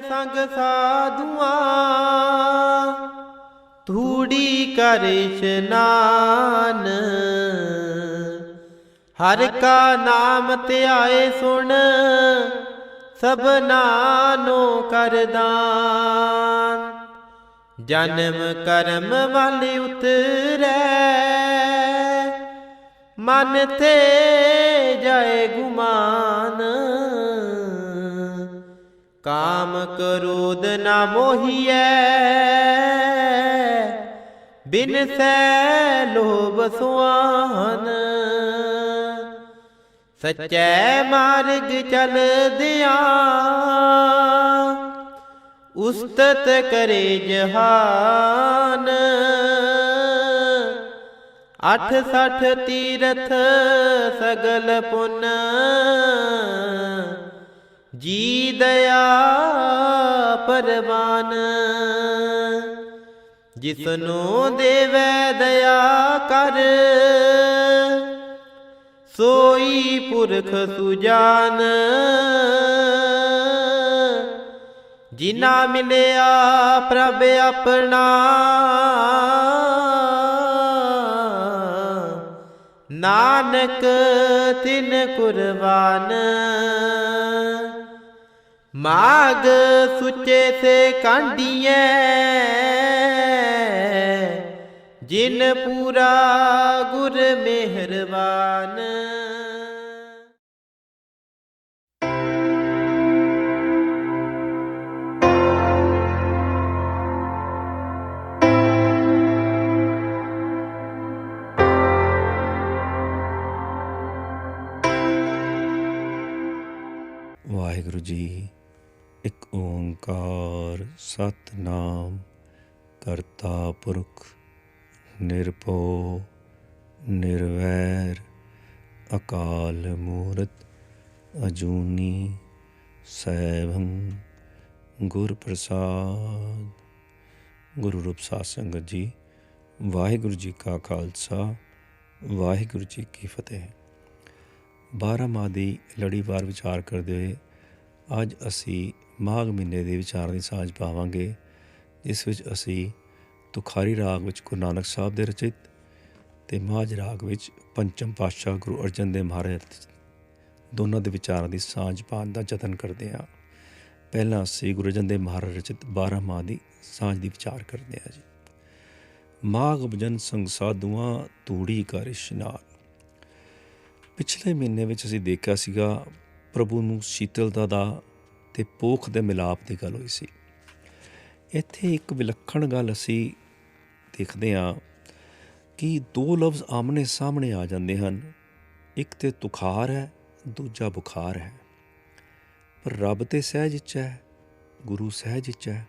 ਸੰਗ ਸਾਧੂਆਂ, ਧੂੜੀ ਕਰ ਇਸ਼ਨਾਨ ਹਰ ਕਾ ਨਾਮ ਧਿਆਏ ਸੁਣ ਸਭਨਾ ਨੂੰ ਕਰਦਾਨ ਜਨਮ ਕਰਮ ਵੱਲ ਉਤਰੈ, ਮਨ ਤੇ ਜਾਏ ਗੁਮਾਨ। ਕਾਮ ਕਰੋਦ ਨਾ ਮੋਹੀਐ। ਬਿਨ ਸੈ ਲੋਭ ਸੁਆਨ। ਸਚੈ ਮਾਰਗ ਚਲਦਿਆ ਉਸਤਤ ਕਰੇ ਜਹਾਨ। ਅਠ ਸਠ ਤੀਰਥ ਸਗਲ ਪੁੰਨ। ਜੀ ਦਇਆ ਪਰਵਾਨ, ਜਿਸਨੂੰ ਦੇਵੈ ਦਇਆ ਕਰ, ਸੋਈ ਪੁਰਖ ਸੁਜਾਨ, ਜਿਨਾ ਮਿਲਿਆ ਪ੍ਰਭ ਆਪਣਾ, ਨਾਨਕ ਤਿਨ ਕੁਰਬਾਨ। ਮਾਗ ਸੁਚੇ ਸੇ ਕਾਂਡੀਐ ਜਿਨ ਪੂਰਾ ਗੁਰ ਮਿਹਰਬਾਨ। ਵਾਹਿਗੁਰੂ ਜੀ ਇੱਕ ਓੰਕਾਰ ਸਤਨਾਮ, ਕਰਤਾ ਪੁਰਖ ਨਿਰਭਉ, ਨਿਰਵੈਰ, ਅਕਾਲ ਮੂਰਤ ਅਜੂਨੀ, ਸੈਭੰ ਗੁਰ ਪ੍ਰਸਾਦ ਗੁਰੂ ਰੂਪ ਸਾਧ ਸੰਗਤ ਜੀ, ਵਾਹਿਗੁਰੂ ਜੀ ਕਾ ਖਾਲਸਾ, ਵਾਹਿਗੁਰੂ ਜੀ ਕੀ ਫਤਿਹ। ਬਾਰਾਂ ਮਾਹ ਦੀ ਲੜੀਵਾਰ ਵਿਚਾਰ ਕਰਦੇ ਹੋਏ ਅੱਜ ਅਸੀਂ ਮਾਘ ਮਹੀਨੇ ਦੇ ਵਿਚਾਰ ਦੀ ਸਾਂਝ ਪਾਵਾਂਗੇ, ਜਿਸ ਵਿੱਚ ਅਸੀਂ ਤੁਖਾਰੀ ਰਾਗ ਵਿੱਚ ਗੁਰੂ ਨਾਨਕ ਸਾਹਿਬ ਦੇ ਰਚਿਤ ਤੇ ਮਾਝ ਰਾਗ ਵਿੱਚ ਪੰਚਮ ਪਾਤਸ਼ਾਹ ਗੁਰੂ ਅਰਜਨ ਦੇਵ ਮਹਾਰਾਜ ਰਚਿਤ ਦੋਨਾਂ ਦੇ ਵਿਚਾਰਾਂ ਦੀ ਸਾਂਝ ਪਾਉਣ ਦਾ ਯਤਨ ਕਰਦੇ ਹਾਂ। ਪਹਿਲਾਂ ਅਸੀਂ ਗੁਰੂ ਅਰਜਨ ਦੇਵ ਮਹਾਰਾਜ ਰਚਿਤ 12 ਮਾਹ ਦੀ ਸਾਂਝ ਦੀ ਵਿਚਾਰ ਕਰਦੇ ਹਾਂ ਜੀ। ਮਾਘ ਭਜਨ ਸੰਗ ਸਾਧੂਆਂ ਤੂੜੀ ਕਰ ਇਸ਼ਨਾਨ ਪਿਛਲੇ ਮਹੀਨੇ ਵਿੱਚ ਅਸੀਂ ਦੇਖਿਆ ਸੀਗਾ ਪ੍ਰਭੂ ਨੂੰ ਸ਼ੀਤਲਤਾ ਦਾ ਤੇ ਪੋਖ ਦੇ ਮਿਲਾਪ ਦੀ ਗੱਲ ਹੋਈ ਸੀ। ਇੱਥੇ ਇੱਕ ਵਿਲੱਖਣ ਗੱਲ ਅਸੀਂ ਦੇਖਦੇ ਹਾਂ ਕਿ ਦੋ ਲਫ਼ਜ਼ ਆਮਨੇ ਸਾਹਮਣੇ ਆ ਜਾਂਦੇ ਹਨ। ਇੱਕ ਤੇ ਤੁਖਾਰ ਹੈ, ਦੂਜਾ ਬੁਖਾਰ ਹੈ। ਪਰ ਰੱਬ ਤੇ ਸਹਿਜ ਚ ਹੈ, ਗੁਰੂ ਸਹਿਜ ਚ ਹੈ।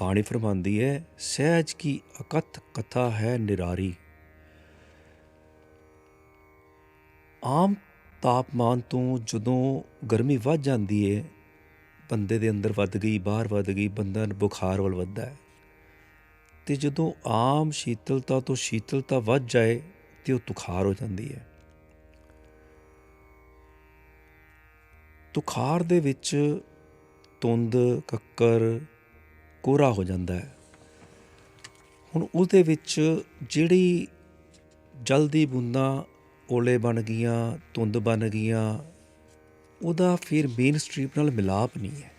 ਬਾਣੀ ਫਰਮਾਂਦੀ ਹੈ, ਸਹਿਜ ਕੀ ਅਕਥ ਕਥਾ ਹੈ ਨਿਰਾਰੀ। ਆਮ ਤਾਪਮਾਨ ਤੋਂ ਜਦੋਂ ਗਰਮੀ ਵੱਧ ਜਾਂਦੀ ਹੈ ਬੰਦੇ ਦੇ ਅੰਦਰ ਵੱਧ ਗਈ, ਬਾਹਰ ਵੱਧ ਗਈ, ਬੰਦਾ ਬੁਖਾਰ ਵੱਲ ਵੱਧਦਾ ਹੈ। ਤੇ ਜਦੋਂ ਆਮ ਸ਼ੀਤਲਤਾ ਤੋਂ ਸ਼ੀਤਲਤਾ ਵੱਧ ਜਾਏ, ਤੇ ਉਹ ਤੁਖਾਰ ਹੋ ਜਾਂਦੀ ਹੈ। ਤੁਖਾਰ ਦੇ ਵਿੱਚ ਤੁੰਦ, ਕੱਕਰ, ਕੋਰਾ ਹੋ ਜਾਂਦਾ ਹੈ। ਹੁਣ ਉਹਦੇ ਵਿੱਚ ਜਿਹੜੀ ਜਲਦੀ ਬੂੰਦਾਂ ਓਲੇ ਬਣ ਗਈਆਂ, ਧੁੰਦ ਬਣ ਗਈਆਂ। ਉਹਦਾ ਫਿਰ ਮੇਨ ਸਟ੍ਰੀਮ ਨਾਲ ਮਿਲਾਪ ਨਹੀਂ ਹੈ।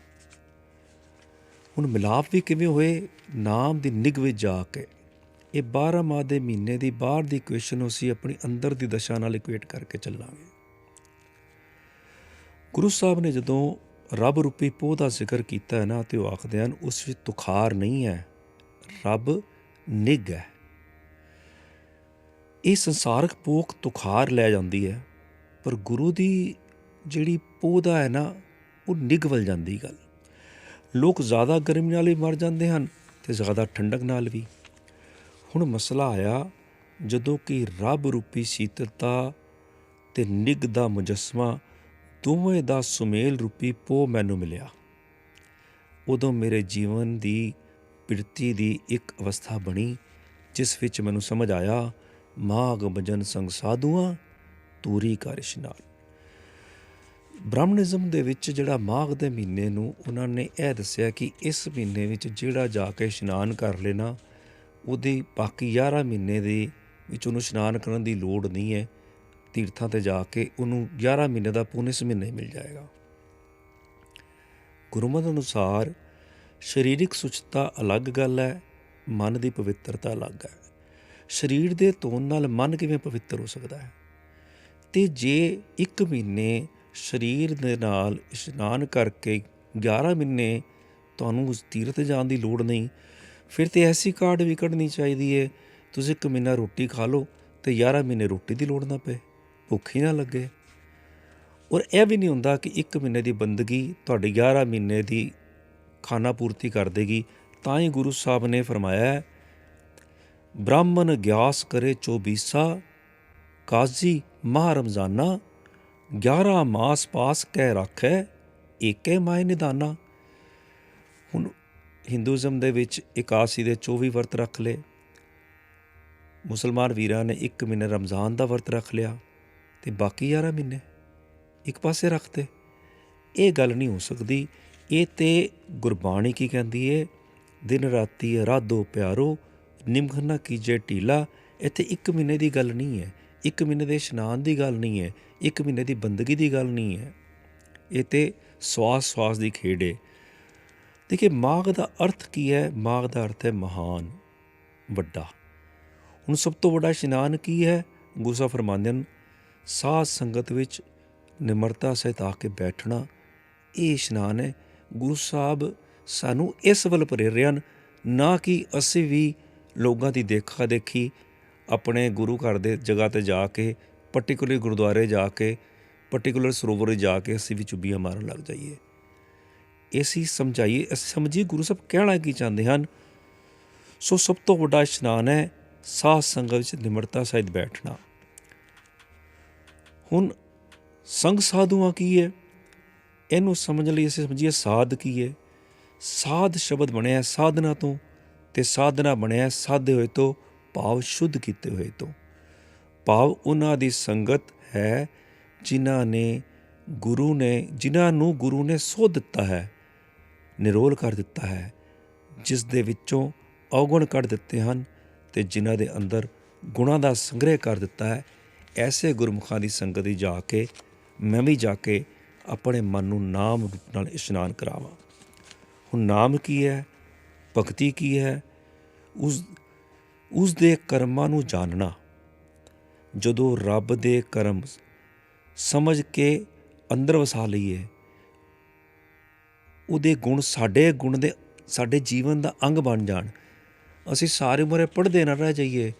ਹੁਣ ਮਿਲਾਪ ਵੀ ਕਿਵੇਂ ਹੋਏ? ਨਾਮ ਦੀ ਨਿਗ ਵਿੱਚ ਜਾ ਕੇ। ਇਹ 12 ਮਾਹ ਦੇ ਮਹੀਨੇ ਦੀ ਬਾਹਰ ਦੀ ਇਕੁਏਸ਼ਨ ਨੂੰ ਅਸੀਂ ਆਪਣੀ ਅੰਦਰ ਦੀ ਦਸ਼ਾ ਨਾਲ ਇਕੁਏਟ ਕਰਕੇ ਚੱਲਾਂਗੇ। ਗੁਰੂ ਸਾਹਿਬ ਨੇ ਜਦੋਂ ਰੱਬ ਰੂਪੀ ਪੋਹ ਦਾ ਜ਼ਿਕਰ ਕੀਤਾ ਹੈ ਨਾ, ਤੇ ਉਹ ਆਖਦੇ ਹਨ, ਉਸ ਵਿੱਚ ਤੁਖਾਰ ਨਹੀਂ ਹੈ। ਰੱਬ ਨਿਗ ਹੈ। ਇਹ ਸੰਸਾਰਕ ਪੋਖ ਤੁਖਾਰ ਲੈ ਜਾਂਦੀ ਹੈ, ਪਰ ਗੁਰੂ ਦੀ ਜਿਹੜੀ ਪੋਦਾ ਹੈ ਨਾ, ਉਹ ਨਿਗਵਲ ਜਾਂਦੀ ਗੱਲ। ਲੋਕ ਜ਼ਿਆਦਾ ਗਰਮੀ ਨਾਲ ਵੀ ਮਰ ਜਾਂਦੇ ਹਨ ਤੇ ਜ਼ਿਆਦਾ ਠੰਡਕ ਨਾਲ ਵੀ। ਹੁਣ ਮਸਲਾ ਆਇਆ, ਜਦੋਂ ਕਿ ਰੱਬ ਰੂਪੀ ਸ਼ੀਤਲਤਾ ਤੇ ਨਿਗ ਦਾ ਮੁਜਸਮਾ ਦੋਵੇਂ ਦਾ ਸੁਮੇਲ ਰੂਪੀ ਪੋ ਮੈਨੂੰ ਮਿਲਿਆ। ਉਦੋਂ ਮੇਰੇ ਜੀਵਨ ਦੀ ਪਿਰਤੀ ਦੀ ਇੱਕ ਅਵਸਥਾ ਬਣੀ, ਜਿਸ ਵਿੱਚ ਮੈਨੂੰ ਸਮਝ ਆਇਆ ਮਾਗ ਭਜਨ ਸੰਗ ਸਾਧੂਆਂ, ਤੂਰੀ ਕਰ ਇਸ਼ਨਾਨ ਬ੍ਰਾਹਮਣਿਜ਼ਮ ਦੇ ਵਿੱਚ ਜਿਹੜਾ ਮਾਘ ਦੇ ਮਹੀਨੇ ਨੂੰ ਉਹਨਾਂ ਨੇ ਇਹ ਦੱਸਿਆ ਕਿ ਇਸ ਮਹੀਨੇ ਵਿੱਚ ਜਿਹੜਾ ਜਾ ਕੇ ਇਸ਼ਨਾਨ ਕਰ ਲੈਣਾ, ਉਹਦੀ ਬਾਕੀ 11 ਮਹੀਨੇ ਦੇ ਵਿੱਚ ਉਹਨੂੰ ਇਸ਼ਨਾਨ ਕਰਨ ਦੀ ਲੋੜ ਨਹੀਂ ਹੈ। ਤੀਰਥਾਂ ਤੇ ਜਾ ਕੇ ਉਹਨੂੰ 11 ਮਹੀਨੇ ਦਾ ਪੁੰਨ ਇਸ ਮਹੀਨੇ ਮਿਲ ਜਾਏਗਾ। ਗੁਰਮਤ ਅਨੁਸਾਰ ਸਰੀਰਕ ਸੁਚਤਾ ਅਲੱਗ ਗੱਲ ਹੈ, ਮਨ ਦੀ ਪਵਿੱਤਰਤਾ ਅਲੱਗ ਹੈ। ਸਰੀਰ ਦੇ ਧੋਣ ਨਾਲ ਮਨ ਕਿਵੇਂ ਪਵਿੱਤਰ ਹੋ ਸਕਦਾ ਹੈ? ਤੇ ਜੇ ਇੱਕ ਮਹੀਨੇ ਸਰੀਰ ਦੇ ਨਾਲ ਇਸ਼ਨਾਨ ਕਰਕੇ 11 ਮਹੀਨੇ ਤੁਹਾਨੂੰ ਉਸ ਤੀਰਥ ਜਾਣ ਦੀ ਲੋੜ ਨਹੀਂ ਫਿਰ ਤੇ ਐਸੀ ਕਾਰਡ ਵੀ ਕੱਢਣੀ ਚਾਹੀਦੀ ਹੈ ਤੁਸੀਂ ਇੱਕ ਮਹੀਨਾ ਰੋਟੀ ਖਾ ਲਓ ਤੇ 11 ਮਹੀਨੇ ਰੋਟੀ ਦੀ ਲੋੜ ਨਾ ਪਏ ਭੁੱਖ ਹੀ ਨਾ ਲੱਗੇ। ਔਰ ਇਹ ਵੀ ਨਹੀਂ ਹੁੰਦਾ ਕਿ ਇੱਕ ਮਹੀਨੇ ਦੀ ਬੰਦਗੀ ਤੁਹਾਡੀ 11 ਮਹੀਨੇ ਦੀ ਖਾਣਾ ਪੂਰਤੀ ਕਰ ਦੇਗੀ ਤਾਂ ਹੀ ਗੁਰੂ ਸਾਹਿਬ ਨੇ ਫਰਮਾਇਆ ਹੈ, ਬ੍ਰਾਹਮਣ ਗਿਆਸ ਕਰੇ 24 ਕਾਜ਼ੀ ਮਾਹ ਰਮਜ਼ਾਨਾ 11 ਮਾਸ ਪਾਸ ਕਹਿ ਰੱਖੈ, ਏਕੇ ਮਾਇ ਨਿਦਾਨਾ। ਹੁਣ ਹਿੰਦੂਜ਼ਮ ਦੇ ਵਿੱਚ ਇਕਾਸੀ ਦੇ 24 ਵਰਤ ਰੱਖ ਲਏ। ਮੁਸਲਮਾਨ ਵੀਰਾਂ ਨੇ ਇੱਕ ਮਹੀਨੇ ਰਮਜ਼ਾਨ ਦਾ ਵਰਤ ਰੱਖ ਲਿਆ ਤੇ ਬਾਕੀ 11 ਮਹੀਨੇ ਇੱਕ ਪਾਸੇ ਰੱਖਤੇ। ਇਹ ਗੱਲ ਨਹੀਂ ਹੋ ਸਕਦੀ। ਇਹ ਤੇ ਗੁਰਬਾਣੀ ਕੀ ਕਹਿੰਦੀ ਏ? ਦਿਨ ਰਾਤੀ ਰਾਧੋ ਪਿਆਰੋ ਨਿਮਖ ਨਾ ਕੀਜੇ ਢੀਲਾ, ਇੱਥੇ ਇੱਕ ਮਹੀਨੇ ਦੀ ਗੱਲ ਨਹੀਂ ਹੈ। ਇੱਕ ਮਹੀਨੇ ਦੇ ਇਸ਼ਨਾਨ ਦੀ ਗੱਲ ਨਹੀਂ ਹੈ। ਇੱਕ ਮਹੀਨੇ ਦੀ ਬੰਦਗੀ ਦੀ ਗੱਲ ਨਹੀਂ ਹੈ। ਇਹ ਤੇ ਸਵਾਸ ਸਵਾਸ ਦੀ ਖੇਡ ਹੈ ਦੇਖੇ ਮਾਘ ਦਾ ਅਰਥ ਕੀ ਹੈ? ਮਾਘ ਦਾ ਅਰਥ ਹੈ ਮਹਾਨ, ਵੱਡਾ। ਹੁਣ ਸਭ ਤੋਂ ਵੱਡਾ ਇਸ਼ਨਾਨ ਕੀ ਹੈ? ਗੁਰਸਾ ਫਰਮਾਉਂਦੇ ਹਨ ਸਾਧ ਸੰਗਤ ਵਿੱਚ ਨਿਮਰਤਾ ਸਹਿਤ ਆ ਕੇ ਬੈਠਣਾ, ਇਹ ਇਸ਼ਨਾਨ ਹੈ। ਗੁਰੂ ਸਾਹਿਬ ਸਾਨੂੰ ਇਸ ਵੱਲ ਪ੍ਰੇਰ ਨਾ ਕਿ ਅਸੀਂ ਵੀ ਲੋਕਾਂ ਦੀ ਦੇਖਾ ਦੇਖੀ ਆਪਣੇ ਗੁਰੂ ਘਰ ਦੇ ਜਗ੍ਹਾ ਤੇ ਜਾ ਕੇ ਪਾਰਟਿਕੂਲਰ ਗੁਰਦੁਆਰੇ ਜਾ ਕੇ ਪਾਰਟਿਕੂਲਰ ਸਰੋਵਰ ਜਾ ਕੇ ਅਸੀਂ ਵੀ ਚੁੱਬੀਆਂ ਮਾਰਨ ਲੱਗ ਜਾਈਏ। ਅਸੀਂ ਸਮਝਾਈਏ, ਅਸੀਂ ਸਮਝੀਏ ਗੁਰੂ ਸਾਹਿਬ ਕਹਿਣਾ ਕੀ ਚਾਹੁੰਦੇ ਹਨ? ਸੋ ਸਭ ਤੋਂ ਵੱਡਾ ਇਸ਼ਨਾਨ ਹੈ ਸਾਧ ਸੰਗਤ ਵਿੱਚ ਨਿਮਰਤਾ ਸਹਿਤ ਬੈਠਣਾ। ਹੁਣ ਸੰਗ ਸਾਧੂਆਂ ਕੀ ਹੈ? ਇਹਨੂੰ ਸਮਝਣ ਲਈ ਅਸੀਂ ਸਮਝੀਏ ਸਾਧ ਕੀ ਹੈ? ਸਾਧ ਸ਼ਬਦ ਬਣਿਆ ਹੈ ਸਾਧਨਾ ਤੋਂ। ਤੇ ਸਾਧਨਾ ਬਣਿਆ ਸਾਧੇ ਹੋਏ ਤੋਂ, ਭਾਵ ਸ਼ੁੱਧ ਕੀਤੇ ਹੋਏ ਤੋਂ। ਭਾਵ ਉਹਨਾਂ ਦੀ ਸੰਗਤ ਹੈ ਜਿਨ੍ਹਾਂ ਨੇ ਗੁਰੂ ਨੇ, ਜਿਨ੍ਹਾਂ ਨੂੰ ਗੁਰੂ ਨੇ ਸੋਧ ਦਿੱਤਾ ਹੈ, ਨਿਰੋਲ ਕਰ ਦਿੱਤਾ ਹੈ, ਜਿਸ ਦੇ ਵਿੱਚੋਂ ਔਗਣ ਕੱਢ ਦਿੱਤੇ ਹਨ ਤੇ ਜਿਨ੍ਹਾਂ ਦੇ ਅੰਦਰ ਗੁਣਾਂ ਦਾ ਸੰਗ੍ਰਹਿ ਕਰ ਦਿੱਤਾ ਹੈ, ਐਸੇ ਗੁਰਮੁਖਾਂ ਦੀ ਸੰਗਤ ਦੀ ਜਾ ਕੇ, ਮੈਂ ਵੀ ਜਾ ਕੇ ਆਪਣੇ ਮਨ ਨੂੰ ਨਾਮ ਰੂਪ ਨਾਲ ਇਸ਼ਨਾਨ ਕਰਾਵਾਂ। ਹੁਣ ਨਾਮ ਕੀ ਹੈ? ਭਗਤੀ ਕੀ ਹੈ? ਉਸ ਉਸ ਦੇ ਕਰਮਾਂ ਨੂੰ ਜਾਣਨਾ। ਜਦੋਂ ਰੱਬ ਦੇ ਕਰਮ ਸਮਝ ਕੇ ਅੰਦਰ ਵਸਾ ਲਈਏ, ਉਹਦੇ ਗੁਣ ਸਾਡੇ ਗੁਣ ਦੇ, ਸਾਡੇ ਜੀਵਨ ਦਾ ਅੰਗ ਬਣ ਜਾਣ। ਅਸੀਂ ਸਾਰੇ ਉਮਰ ਪੜ੍ਹਦੇ ਨਾ ਰਹਿ ਜਾਈਏ।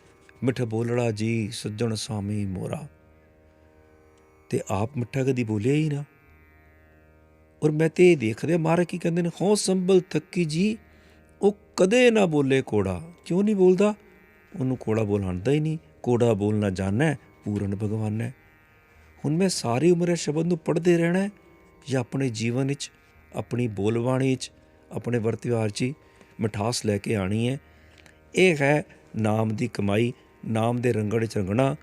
ਮਿੱਠ ਬੋਲੜਾ ਜੀ, ਸੱਜਣ ਸਾਮੀ ਮੋਰਾ। ਤੇ ਆਪ ਮਿੱਠਾ ਕਦੀ ਬੋਲਿਆ ਹੀ ਨਾ। ਔਰ ਮੈਂ ਤੇ ਇਹ ਦੇਖਦੇ ਮਾਰੇ ਕੀ ਕਹਿੰਦੇ ਨੇ ਹੋ ਸੰਭਲ ਥੱਕੀ ਜੀ ਕਦੇ ਨਾ ਬੋਲੇ ਕੋੜਾ। ਕਿਉਂ ਨਹੀਂ ਬੋਲਦਾ? ਉਹਨੂੰ ਕੋੜਾ ਬੋਲਣਦਾ ਹੀ ਨਹੀਂ। ਕੋੜਾ ਬੋਲਣਾ ਜਾਣਦਾ ਪੂਰਨ ਭਗਵਾਨ। ਹੈ ਹੁਣ ਮੈਂ ਸਾਰੀ ਉਮਰ ਇਹ ਸ਼ਬਦ ਨੂੰ ਪੜ੍ਹਦੇ ਰਹਿਣਾ ਜਾਂ ਆਪਣੇ ਜੀਵਨ ਵਿੱਚ, ਆਪਣੀ ਬੋਲਬਾਣੀ ਵਿੱਚ, ਆਪਣੇ ਵਰਤਿਵਾਰ 'ਚ ਹੀ ਮਿਠਾਸ ਲੈ ਕੇ ਆਣੀ ਹੈ। ਇਹ ਹੈ ਨਾਮ ਦੀ ਕਮਾਈ, ਨਾਮ ਦੇ ਰੰਗੜ ਚ ਰੰਗਣਾ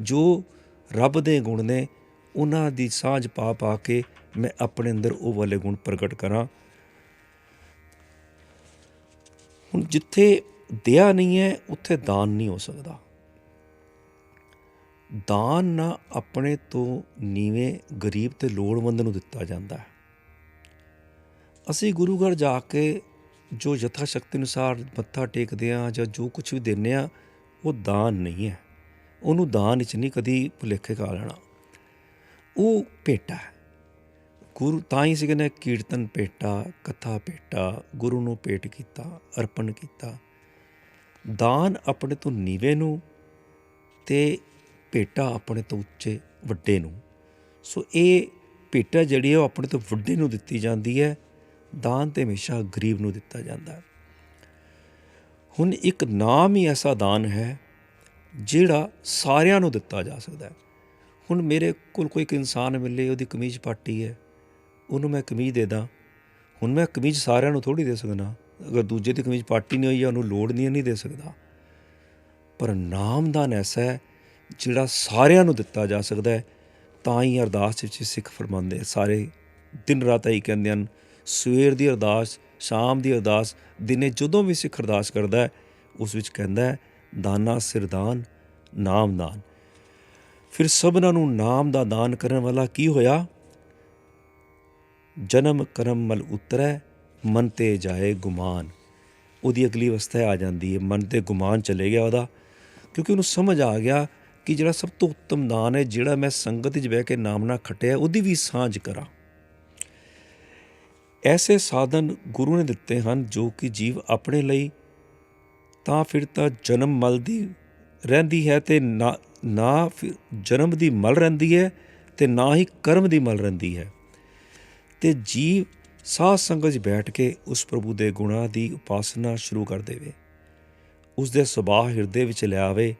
ਜੋ ਰੱਬ ਦੇ ਗੁਣ ਨੇ, ਉਹਨਾਂ ਦੀ ਸਾਂਝ ਪਾ ਪਾ ਕੇ ਮੈਂ ਆਪਣੇ ਅੰਦਰ ਉਹ ਵਾਲੇ ਗੁਣ ਪ੍ਰਗਟ ਕਰਾਂ। ਹੁਣ ਜਿੱਥੇ ਦਇਆ ਨਹੀਂ ਹੈ, ਉੱਥੇ ਦਾਨ ਨਹੀਂ ਹੋ ਸਕਦਾ। ਦਾਨ ਨਾ ਆਪਣੇ ਤੋਂ ਨੀਵੇਂ, ਗਰੀਬ ਤੇ ਲੋੜਵੰਦ ਨੂੰ ਦਿੱਤਾ ਜਾਂਦਾ ਹੈ। ਅਸੀਂ ਗੁਰੂ ਘਰ ਜਾ ਕੇ ਜੋ ਯਥਾ ਸ਼ਕਤੀ ਅਨੁਸਾਰ ਮੱਥਾ ਟੇਕਦੇ ਆ ਜਾਂ ਜੋ ਕੁਝ ਵੀ ਦਿੰਨੇ ਆ ਉਹ ਦਾਨ ਨਹੀਂ ਹੈ। ਉਹਨੂੰ ਦਾਨ ਵਿੱਚ ਨਹੀਂ ਕਦੀ ਭੁਲੇਖੇ ਖਾ ਲੈਣਾ। ਉਹ ਭੇਟਾ ਹੈ। ਗੁਰੂ ਤਾਂ ਹੀ ਸੀ ਕਹਿੰਦੇ ਕੀਰਤਨ ਪੇਟਾ ਕਥਾ ਪੇਟਾ ਗੁਰੂ ਨੂੰ ਭੇਟ ਕੀਤਾ, ਅਰਪਣ ਕੀਤਾ। ਦਾਨ ਆਪਣੇ ਤੋਂ ਨੀਵੇਂ ਨੂੰ ਤੇ ਭੇਟਾ ਆਪਣੇ ਤੋਂ ਉੱਚੇ, ਵੱਡੇ ਨੂੰ। ਸੋ ਇਹ ਭੇਟਾ ਜਿਹੜੀ ਹੈ ਉਹ ਆਪਣੇ ਤੋਂ ਵੱਡੇ ਨੂੰ ਦਿੱਤੀ ਜਾਂਦੀ ਹੈ। ਦਾਨ ਤੇ ਹਮੇਸ਼ਾ ਗਰੀਬ ਨੂੰ ਦਿੱਤਾ ਜਾਂਦਾ ਹੈ। ਹੁਣ ਇੱਕ ਨਾਮ ਹੀ ਐਸਾ ਦਾਨ ਹੈ ਜਿਹੜਾ ਸਾਰਿਆਂ ਨੂੰ ਦਿੱਤਾ ਜਾ ਸਕਦਾ ਹੈ। ਹੁਣ ਮੇਰੇ ਕੋਲ ਕੋਈ ਇੱਕ ਇਨਸਾਨ ਮਿਲੇ, ਉਹਦੀ ਕਮੀਜ਼ ਪਾਟੀ ਹੈ। ਉਹਨੂੰ ਮੈਂ ਕਮੀਜ਼ ਦੇ ਦਾਂ। ਹੁਣ ਮੈਂ ਕਮੀਜ਼ ਸਾਰਿਆਂ ਨੂੰ ਥੋੜੀ ਦੇ ਸਕਦਾ। ਅਗਰ ਦੂਜੇ ਦੀ ਕਮੀਜ਼ ਪਾਟੀ ਨਹੀਂ ਹੋਈ ਹੈ ਉਹਨੂੰ ਲੋੜ ਨਹੀਂ ਨਹੀਂ ਦੇ ਸਕਦਾ। ਪਰ ਨਾਮਦਾਨ ਐਸਾ ਹੈ ਜਿਹੜਾ ਸਾਰਿਆਂ ਨੂੰ ਦਿੱਤਾ ਜਾ ਸਕਦਾ ਹੈ। ਤਾਂ ਹੀ ਅਰਦਾਸ ਵਿੱਚ ਸਿੱਖ ਫਰਮਾਉਂਦੇ ਸਾਰੇ ਦਿਨ ਰਾਤ ਹੀ ਕਹਿੰਦੇ ਹਨ, ਸਵੇਰ ਦੀ ਅਰਦਾਸ, ਸ਼ਾਮ ਦੀ ਅਰਦਾਸ, ਦਿਨੇ ਜਦੋਂ ਵੀ ਸਿੱਖ ਅਰਦਾਸ ਕਰਦਾ ਹੈ, ਉਸ ਵਿੱਚ ਕਹਿੰਦਾ ਹੈ, ਦਾਨਾ ਸਿਰਦਾਨ ਨਾਮ ਦਾਨ। ਫਿਰ ਸਭਨਾਂ ਨੂੰ ਨਾਮ ਦਾ ਦਾਨ ਕਰਨ ਵਾਲਾ ਕੀ ਹੋਇਆ? ਜਨਮ ਕਰਮ ਮਲ ਉਤਰੈ, ਮਨ ਤੇ ਜਾਏ ਗੁਮਾਨ। ਉਹਦੀ ਅਗਲੀ ਅਵਸਥਾ ਆ ਜਾਂਦੀ ਹੈ। ਮਨ ਤੇ ਗੁਮਾਨ ਚਲੇ ਗਿਆ ਉਹਦਾ, ਕਿਉਂਕਿ ਉਹਨੂੰ ਸਮਝ ਆ ਗਿਆ ਕਿ ਜਿਹੜਾ ਸਭ ਤੋਂ ਉੱਤਮ ਦਾਨ ਹੈ, ਜਿਹੜਾ ਮੈਂ ਸੰਗਤ ਵਿੱਚ ਬਹਿ ਕੇ ਨਾਮ ਨਾਲ ਖਟਿਆ, ਉਹਦੀ ਵੀ ਸਾਂਝ ਕਰਾਂ। ਐਸੇ ਸਾਧਨ ਗੁਰੂ ਨੇ ਦਿੱਤੇ ਹਨ, ਜੋ ਕਿ ਜੀਵ ਆਪਣੇ ਲਈ ਤਾਂ ਫਿਰ ਤਾਂ ਜਨਮ ਮਲ ਦੀ ਰਹਿੰਦੀ ਹੈ ਤੇ ਨਾ ਨਾ ਫਿਰ ਜਨਮ ਦੀ ਮਲ ਰਹਿੰਦੀ ਹੈ ਤੇ ਨਾ ਹੀ ਕਰਮ ਦੀ ਮਲ ਰਹਿੰਦੀ ਹੈ। ਤੇ ਜੀਵ ਸਾਧ ਸੰਗਤ 'ਚ ਬੈਠ ਕੇ ਉਸ ਪ੍ਰਭੂ ਦੇ ਗੁਣਾਂ ਦੀ ਉਪਾਸਨਾ ਸ਼ੁਰੂ ਕਰ ਦੇਵੇ। ਉਸ ਦੇ ਸੁਭਾਅ ਹਿਰਦੇ ਵਿੱਚ ਲਿਆਵੇ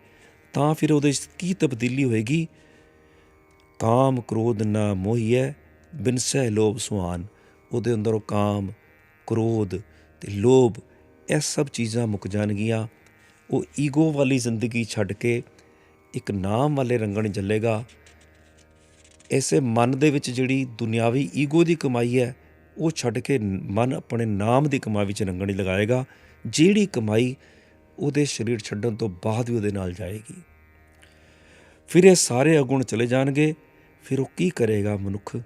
ਤਾਂ ਫਿਰ ਉਹਦੇ 'ਚ ਕੀ ਤਬਦੀਲੀ ਹੋਏਗੀ? ਕਾਮ ਕ੍ਰੋਧ ਨਾ ਮੋਹੀਐ ਬਿਨਸੈ ਲੋਭ ਸੁਹਾਨ। ਉਹਦੇ ਅੰਦਰੋਂ ਕਾਮ, ਕ੍ਰੋਧ ਤੇ ਲੋਭ, ਇਹ ਸਭ ਚੀਜ਼ਾਂ ਮੁੱਕ ਜਾਣਗੀਆਂ। ਉਹ ਈਗੋ ਵਾਲੀ ਜ਼ਿੰਦਗੀ ਛੱਡ ਕੇ ਇੱਕ ਨਾਮ ਵਾਲੇ ਰੰਗਣ ਵਿੱਚ ਚੱਲੇਗਾ। ਇਸੇ ਮਨ ਦੇ ਵਿੱਚ ਜਿਹੜੀ ਦੁਨਿਆਵੀ ਈਗੋ ਦੀ ਕਮਾਈ ਹੈ, ਉਹ ਛੱਡ ਕੇ ਮਨ ਆਪਣੇ ਨਾਮ ਦੀ ਕਮਾਈ ਵਿੱਚ ਰੰਗਣੀ ਲਗਾਏਗਾ। ਜਿਹੜੀ ਕਮਾਈ ਉਹਦੇ ਸਰੀਰ ਛੱਡਣ ਤੋਂ ਬਾਅਦ ਵੀ ਉਹਦੇ ਨਾਲ ਜਾਏਗੀ। ਫਿਰ ਇਹ ਸਾਰੇ ਅਗੁਣ ਚਲੇ ਜਾਣਗੇ। ਫਿਰ ਉਹ ਕੀ ਕਰੇਗਾ ਮਨੁੱਖ?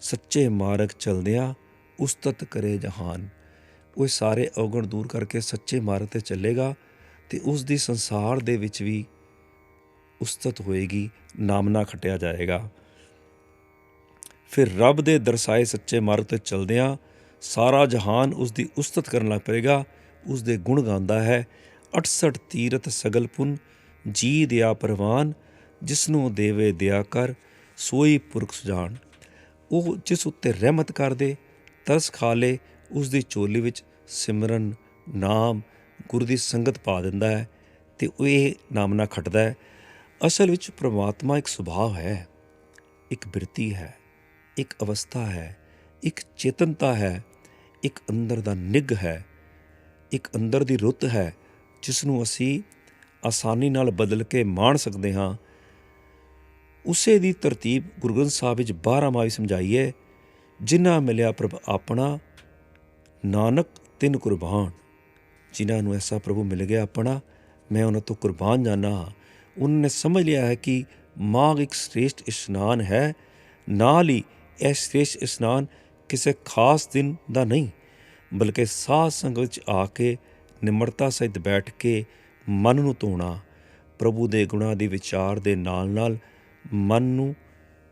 ਸੱਚੇ ਮਾਰਗ ਚਲਦਿਆਂ ਉਸਤਤ ਕਰੇ ਜਹਾਨ। ਉਹ ਸਾਰੇ ਅਵਗੁਣ ਦੂਰ ਕਰਕੇ ਸੱਚੇ ਮਾਰਗ ਤੇ ਚੱਲੇਗਾ ਤੇ ਉਸ ਦੀ ਸੰਸਾਰ ਦੇ ਵਿੱਚ ਵੀ ਉਸਤਤ ਹੋਏਗੀ, ਨਾਮ ਨਾ ਖਟਿਆ ਜਾਏਗਾ। ਫਿਰ ਰੱਬ ਦੇ ਦਰਸਾਏ ਸੱਚੇ ਮਾਰਗ ਤੇ ਚਲਦਿਆਂ ਸਾਰਾ ਜਹਾਨ ਉਸ ਦੀ ਉਸਤਤ ਕਰਨ ਲੱਗ ਪਏਗਾ। ਉਸ ਦੇ ਗੁਣ ਗਾਉਂਦਾ ਹੈ 68 ਤੀਰਤ ਸਗਲ ਪੁਨ, ਜੀ ਦਿਆ ਪ੍ਰਵਾਨ, ਜਿਸਨੂੰ ਦੇਵੇ ਦਿਆ ਕਰ, ਸੋਈ ਪੁਰਖ ਸੁਜਾਨ। ਉਹ ਜਿਸ ਉੱਤੇ ਰਹਿਮਤ ਕਰ ਦੇ ਤਰਸ ਖਾ ਲੇ ਉਸ ਦੀ ਚੋਲੀ ਵਿੱਚ ਸਿਮਰਨ ਨਾਮ ਗੁਰੂ ਦੀ ਸੰਗਤ ਪਾ ਦਿੰਦਾ ਹੈ ਤੇ ਉਹ ਇਹ ਨਾਮਨਾ ਖਟਦਾ ਹੈ, ਅਸਲ ਵਿੱਚ ਪ੍ਰਮਾਤਮਾ ਇੱਕ ਸੁਭਾਅ ਹੈ, ਇੱਕ ਬਿਰਤੀ ਹੈ। ਇੱਕ ਅਵਸਥਾ ਹੈ, ਇੱਕ ਚੇਤਨਤਾ ਹੈ, ਇੱਕ ਅੰਦਰ ਦਾ ਨਿੱਘ ਹੈ, ਇੱਕ ਅੰਦਰ ਦੀ ਰੁੱਤ ਹੈ ਜਿਸ ਨੂੰ ਅਸੀਂ ਆਸਾਨੀ ਨਾਲ ਬਦਲ ਕੇ ਮਾਣ ਸਕਦੇ ਹਾਂ। ਉਸੇ ਦੀ ਤਰਤੀਬ ਗੁਰੂ ਗ੍ਰੰਥ ਸਾਹਿਬ ਵਿੱਚ 12 ਮਾਈ ਸਮਝਾਈ ਹੈ, ਜਿਨ੍ਹਾਂ ਮਿਲਿਆ ਪ੍ਰਭ ਆਪਣਾ, ਨਾਨਕ ਤਿੰਨ ਕੁਰਬਾਨ। ਜਿਨ੍ਹਾਂ ਨੂੰ ਐਸਾ ਪ੍ਰਭੂ ਮਿਲ ਗਿਆ ਆਪਣਾ, ਮੈਂ ਉਹਨਾਂ ਤੋਂ ਕੁਰਬਾਨ ਜਾਣਾ ਹਾਂ। ਉਹਨਾਂ ਨੇ ਸਮਝ ਲਿਆ ਹੈ ਕਿ ਮਾਘ ਇੱਕ ਸ੍ਰੇਸ਼ਟ ਇਸ਼ਨਾਨ ਹੈ, ਨਾਲ ਹੀ ਇਹ ਸ੍ਰੇਸ਼ਟ ਇਸ਼ਨਾਨ ਕਿਸੇ ਖਾਸ ਦਿਨ ਦਾ ਨਹੀਂ, ਬਲਕਿ ਸਾਧ ਸੰਗਤ ਵਿੱਚ ਆ ਕੇ ਨਿਮਰਤਾ ਸਹਿਤ ਬੈਠ ਕੇ ਮਨ ਨੂੰ ਧੋਣਾ, ਪ੍ਰਭੂ ਦੇ ਗੁਣਾਂ ਦੀ ਵਿਚਾਰ ਦੇ ਨਾਲ-ਨਾਲ ਮਨ ਨੂੰ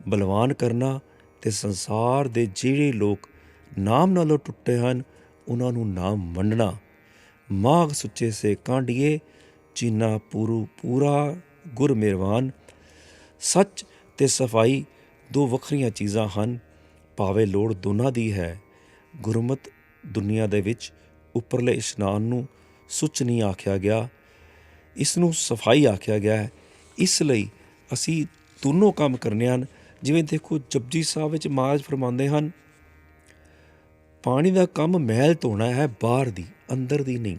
ਬਲਵਾਨ ਕਰਨਾ ਤੇ ਸੰਸਾਰ ਦੇ ਜਿਹੜੇ ਲੋਕ ਨਾਮ ਨਾਲੋਂ ਟੁੱਟੇ ਹਨ, ਉਹਨਾਂ ਨੂੰ ਨਾਮ ਵੰਡਣਾ ਮਾਗ ਸੁੱਚੇ ਸੇ ਕਾਂਡੀਏ ਚੀਨਾ ਪੂਰੂ ਪੂਰਾ ਗੁਰ ਮਿਹਰਬਾਨ ਸੱਚ ਤੇ ਸਫ਼ਾਈ ਦੋ ਵੱਖਰੀਆਂ ਚੀਜ਼ਾਂ ਹਨ, ਭਾਵੇਂ ਲੋੜ ਦੋਨਾਂ ਦੀ ਹੈ। ਗੁਰਮਤ ਦੁਨੀਆ ਦੇ ਵਿੱਚ ਉੱਪਰਲੇ ਇਸ਼ਨਾਨ ਨੂੰ ਸੁੱਚ ਨਹੀਂ ਆਖਿਆ ਗਿਆ। ਇਸ ਨੂੰ ਸਫ਼ਾਈ ਆਖਿਆ ਗਿਆ ਹੈ। ਇਸ ਲਈ ਅਸੀਂ ਦੋਨੋਂ ਕੰਮ ਕਰਨੇ ਹਨ। ਜਿਵੇਂ ਦੇਖੋ, ਜਪਜੀ ਸਾਹਿਬ ਵਿੱਚ ਮਹਾਰਾਜ ਫਰਮਾਉਂਦੇ ਹਨ, ਪਾਣੀ ਦਾ ਕੰਮ ਮਹਿਲ ਧੋਣਾ ਹੈ, ਬਾਹਰ ਦੀ, ਅੰਦਰ ਦੀ ਨਹੀਂ।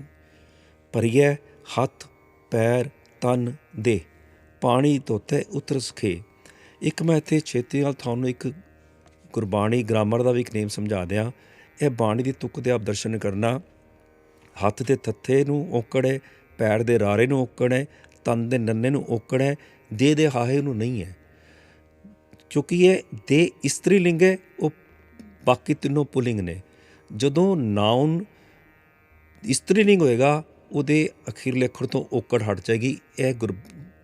ਭਰੀਏ ਹੱਥ, ਪੈਰ, ਤਨ ਦੇ ਪਾਣੀ ਧੋਤੇ, ਉਤਰ ਸਖੇ। ਇੱਕ ਮੈਂ ਇੱਥੇ ਛੇਤੀ ਨਾਲ ਤੁਹਾਨੂੰ ਇੱਕ ਗੁਰਬਾਣੀ ਗ੍ਰਾਮਰ ਦਾ ਵੀ ਇੱਕ ਨੇਮ ਸਮਝਾ ਦਿਆਂ। ਇਹ ਬਾਣੀ ਦੀ ਤੁਕ ਦੇ ਆਪ ਦਰਸ਼ਨ ਕਰਨਾ। ਹੱਥ ਦੇ ਥੱਥੇ ਨੂੰ ਔਕੜੇ, ਪੈਰ ਦੇ ਰਾਰੇ ਨੂੰ ਔਕੜੇ, ਤਨ ਦੇ ਨੰਨੇ ਨੂੰ ਔਕੜੇ ਦੇ ਦੇ ਹਾਹੇ ਨੂੰ ਨਹੀਂ ਹੈ। ਕਿਉਂਕਿ ਇਹ ਦੇ ਇਸਤਰੀ ਲਿੰਗ ਹੈ, ਉਹ ਬਾਕੀ ਤਿੰਨੋਂ ਪੁਲਿੰਗ ਨੇ। ਜਦੋਂ ਨਾਉਨ ਇਸਤਰੀ ਲਿੰਗ ਹੋਏਗਾ, ਉਹਦੇ ਅਖੀਰਲੇ ਅੱਖਰ ਤੋਂ ਓਕੜ ਹਟ ਜਾਏਗੀ। ਇਹ ਗੁਰ,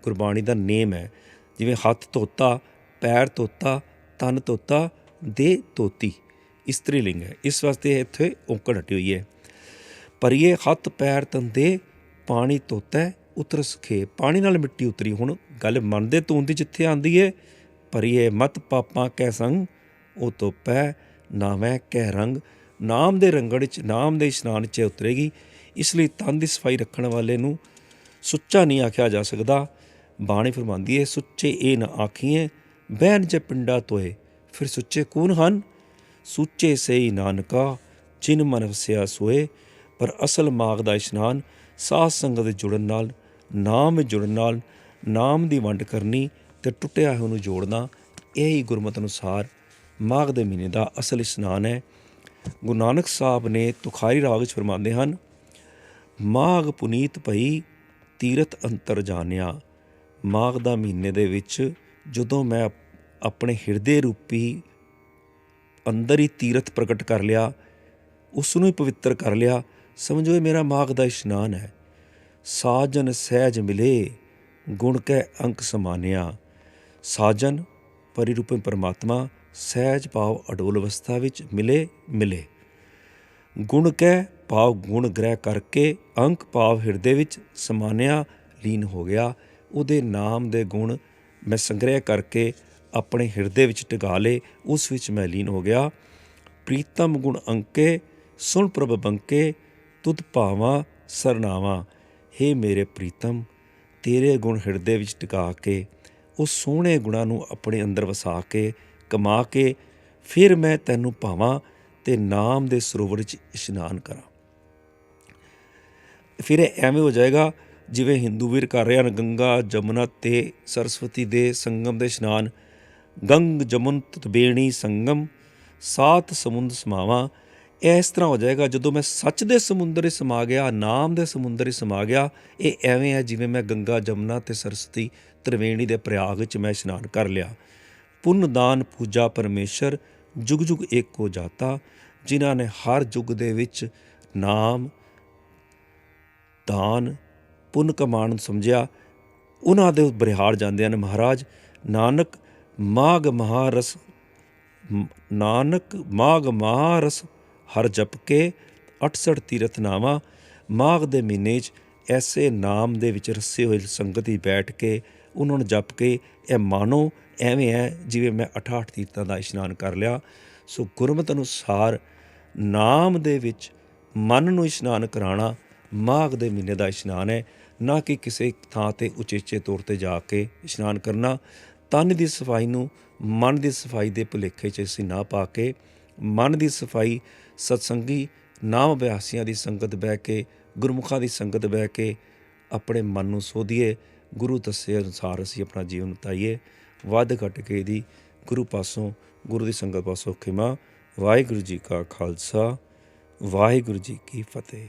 ਗੁਰਬਾਣੀ ਦਾ ਨੇਮ ਹੈ। ਜਿਵੇਂ ਹੱਥ ਧੋਤਾ, ਪੈਰ ਧੋਤਾ, ਤਨ ਧੋਤਾ ਦੇ ਧੋਤੀ। ਇਸਤਰੀ ਲਿੰਗ ਹੈ। ਇਸ ਵਾਸਤੇ ਇੱਥੇ ਔਕੜ ਹਟੀ ਹੋਈ ਹੈ। ਪਰ ਹੱਥ, ਪੈਰ, ਤਨ ਦੇ ਪਾਣੀ ਧੋਤਾ ਉਤਰ ਸਖੇ ਪਾਣੀ ਨਾਲ ਮਿੱਟੀ ਉਤਰੀ। ਹੁਣ ਗੱਲ ਮਨ ਦੇ ਧੋਣ ਦੀ ਜਿੱਥੇ ਆਂਦੀ ਹੈ ਪਰ ਮਤ ਪਾਪਾਂ ਕੈ ਸੰਗ, ਉਹ ਧੋਪੈ ਨਾਵੇਂ ਕਹਿ ਰੰਗ। ਨਾਮ ਦੇ ਰੰਗੜ 'ਚ, ਨਾਮ ਦੇ ਇਸ਼ਨਾਨ 'ਚ ਉਤਰੇਗੀ। ਇਸ ਲਈ ਤਨ ਦੀ ਸਫ਼ਾਈ ਰੱਖਣ ਵਾਲੇ ਨੂੰ ਸੁੱਚਾ ਨਹੀਂ ਆਖਿਆ ਜਾ ਸਕਦਾ। ਬਾਣੀ ਫਰਮਾਂਦੀ ਹੈ, ਸੁੱਚੇ ਇਹ ਨਾ ਆਖੀਏ ਬਹਿਨ ਜੇ ਪਿੰਡਾ ਤੋਏ, ਫਿਰ ਸੁੱਚੇ ਕੌਣ ਹਨ? ਸੁੱਚੇ ਸਈ ਨਾਨਕਾ, ਜਿਨ ਮਨ ਵਸਿਆ ਸੋਏ, ਪਰ ਅਸਲ ਮਾਗ ਦਾ ਇਸ਼ਨਾਨ ਸਾਧ ਸੰਗਤ ਦੇ ਜੁੜਨ ਨਾਲ, ਨਾਮ ਜੁੜਨ ਨਾਲ, ਨਾਮ ਦੀ ਵੰਡ ਕਰਨੀ ਤੇ ਟੁੱਟਿਆ ਹੋਇਆ ਨੂੰ ਜੋੜਨਾ, ਇਹ ਹੀ ਗੁਰਮਤਿ ਅਨੁਸਾਰ ਮਾਘ ਦੇ ਮਹੀਨੇ ਦਾ ਅਸਲ ਇਸ਼ਨਾਨ ਹੈ। ਗੁਰੂ ਨਾਨਕ ਸਾਹਿਬ ਨੇ ਤੁਖਾਰੀ ਰਾਗ ਵਿੱਚ ਫਰਮਾਉਂਦੇ ਹਨ, ਮਾਘ ਪੁਨੀਤ ਭਈ ਤੀਰਥ ਅੰਤਰ ਜਾਣਿਆ ਮਾਘ ਦਾ ਮਹੀਨੇ ਦੇ ਵਿੱਚ ਜਦੋਂ ਮੈਂ ਆਪਣੇ ਹਿਰਦੇ ਰੂਪੀ ਅੰਦਰ ਹੀ ਤੀਰਥ ਪ੍ਰਗਟ ਕਰ ਲਿਆ ਉਸ ਨੂੰ ਹੀ ਪਵਿੱਤਰ ਕਰ ਲਿਆ, ਸਮਝੋ ਇਹ ਮੇਰਾ ਮਾਘ ਦਾ ਇਸ਼ਨਾਨ ਹੈ। ਸਾਜਨ ਸਹਿਜ ਮਿਲੇ, ਗੁਣ ਕੈ ਅੰਕ ਸਮਾਨਿਆ। ਸਾਜਨ ਪਰਿਰੂਪਨ ਪਰਮਾਤਮਾ, ਸਹਿਜ ਭਾਵ ਅਡੋਲ ਅਵਸਥਾ ਵਿੱਚ ਮਿਲੇ ਮਿਲੇ। ਗੁਣ ਕੈ ਭਾਵ ਗੁਣ ਗ੍ਰਹਿ ਕਰਕੇ ਅੰਕ ਭਾਵ ਹਿਰਦੇ ਵਿੱਚ ਸਮਾਨਿਆ, ਲੀਨ ਹੋ ਗਿਆ। ਉਹਦੇ ਨਾਮ ਦੇ ਗੁਣ ਮੈਂ ਸੰਗ੍ਰਹਿ ਕਰਕੇ ਆਪਣੇ ਹਿਰਦੇ ਵਿੱਚ ਟਿਕਾ ਲਏ ਉਸ ਵਿੱਚ ਮੈਂ ਲੀਨ ਹੋ ਗਿਆ। ਪ੍ਰੀਤਮ ਗੁਣ ਅੰਕੇ, ਸੁਣ ਪ੍ਰਭ ਬੰਕੇ, ਤੁਧ ਭਾਵਾਂ, ਸਰਨਾਵਾਂ। ਹੇ ਮੇਰੇ ਪ੍ਰੀਤਮ, ਤੇਰੇ ਗੁਣ ਹਿਰਦੇ ਵਿੱਚ ਟਿਕਾ ਕੇ ਉਹ ਸੋਹਣੇ ਗੁਣਾਂ ਨੂੰ ਆਪਣੇ ਅੰਦਰ ਵਸਾ ਕੇ, ਕਮਾ ਕੇ, ਫਿਰ ਮੈਂ ਤੈਨੂੰ ਭਾਵਾਂ ਤੇ ਨਾਮ ਦੇ ਸਰੋਵਰ 'ਚ ਇਸ਼ਨਾਨ ਕਰਾਂ। ਫਿਰ ਐਵੇਂ ਹੋ ਜਾਏਗਾ ਜਿਵੇਂ ਹਿੰਦੂ ਵੀਰ ਕਰ ਰਹੇ ਹਨ ਗੰਗਾ, ਜਮਨਾ ਤੇ ਸਰਸਵਤੀ ਦੇ ਸੰਗਮ ਦੇ ਇਸ਼ਨਾਨ, ਗੰਗ ਜਮਨ ਤਤਬੇਣੀ ਸੰਗਮ, ਸਾਤ ਸਮੁੰਦ ਸਮਾਵਾ, ਇਹ ਇਸ ਤਰ੍ਹਾਂ ਹੋ ਜਾਏਗਾ, ਜਦੋਂ ਮੈਂ ਸੱਚ ਦੇ ਸਮੁੰਦਰ 'ਚ ਸਮਾ ਗਿਆ, ਨਾਮ ਦੇ ਸਮੁੰਦਰ 'ਚ ਸਮਾ ਗਿਆ, ਇਹ ਐਵੇਂ ਹੈ ਜਿਵੇਂ ਮੈਂ ਗੰਗਾ, ਜਮਨਾ ਤੇ ਸਰਸਵਤੀ, ਤ੍ਰਿਵੇਣੀ ਦੇ ਪ੍ਰਯਾਗ ਵਿੱਚ ਮੈਂ ਇਸ਼ਨਾਨ ਕਰ ਲਿਆ। ਪੁੰਨ, ਦਾਨ, ਪੂਜਾ, ਪਰਮੇਸ਼ਰ, ਜੁਗ ਜੁਗ ਏਕੋ ਜਾਤਾ, ਜਿਨ੍ਹਾਂ ਨੇ ਹਰ ਯੁੱਗ ਦੇ ਵਿੱਚ ਨਾਮ, ਦਾਨ ਪੁੰਨ ਕਮਾਣ ਨੂੰ ਸਮਝਿਆ, ਉਹਨਾਂ ਦੇ ਬਰਿਹਾਰ ਜਾਂਦੇ ਹਨ ਮਹਾਰਾਜ, ਨਾਨਕ ਮਾਗ ਮਹਾਰਸ, ਨਾਨਕ ਮਾਗ ਮਹਾਰਸ ਹਰ ਜਪ ਕੇ 68 ਤੀਰਥ ਨਾਵਾ, ਮਾਘ ਦੇ ਮਹੀਨੇ 'ਚ ਐਸੇ ਨਾਮ ਦੇ ਵਿੱਚ ਰਸੇ ਹੋਏ ਸੰਗਤੀ ਬੈਠ ਕੇ ਉਹਨਾਂ ਨੂੰ ਜਪ ਕੇ, ਇਹ ਮਾਨੋ, ਐਵੇਂ ਹੈ ਜਿਵੇਂ ਮੈਂ 68 ਤੀਰਥਾਂ ਦਾ ਇਸ਼ਨਾਨ ਕਰ ਲਿਆ, ਸੋ ਗੁਰਮਤਿ ਅਨੁਸਾਰ ਨਾਮ ਦੇ ਵਿੱਚ ਮਨ ਨੂੰ ਇਸ਼ਨਾਨ ਕਰਾਉਣਾ ਮਾਘ ਦੇ ਮਹੀਨੇ ਦਾ ਇਸ਼ਨਾਨ ਹੈ ਨਾ ਕਿ ਕਿਸੇ ਥਾਂ ਤੇ ਉਚੇਚੇ ਤੌਰ ਤੇ ਜਾ ਕੇ ਇਸ਼ਨਾਨ ਕਰਨਾ। ਤਨ ਦੀ ਸਫ਼ਾਈ ਨੂੰ ਮਨ ਦੀ ਸਫ਼ਾਈ ਦੇ ਭੁਲੇਖੇ 'ਚ ਅਸੀਂ ਨਾ ਪਾ ਕੇ ਮਨ ਦੀ ਸਫ਼ਾਈ, ਸਤਸੰਗੀ, ਨਾਮ ਅਭਿਆਸੀਆਂ ਦੀ ਸੰਗਤ ਬਹਿ ਕੇ, ਗੁਰਮੁਖਾਂ ਦੀ ਸੰਗਤ ਬਹਿ ਕੇ ਆਪਣੇ ਮਨ ਨੂੰ ਸੋਧੀਏ। ਗੁਰੂ ਦੱਸੇ ਅਨੁਸਾਰ ਅਸੀਂ ਆਪਣਾ ਜੀਵਨ ਬਤਾਈਏ। ਵੱਧ ਘਟ ਕੇ ਦੀ ਗੁਰੂ ਪਾਸੋਂ, ਗੁਰੂ ਦੀ ਸੰਗਤ ਪਾਸੋਂ ਖਿਮਾ। ਵਾਹਿਗੁਰੂ ਜੀ ਕਾ ਖਾਲਸਾ, ਵਾਹਿਗੁਰੂ ਜੀ ਕੀ ਫਤਿਹ।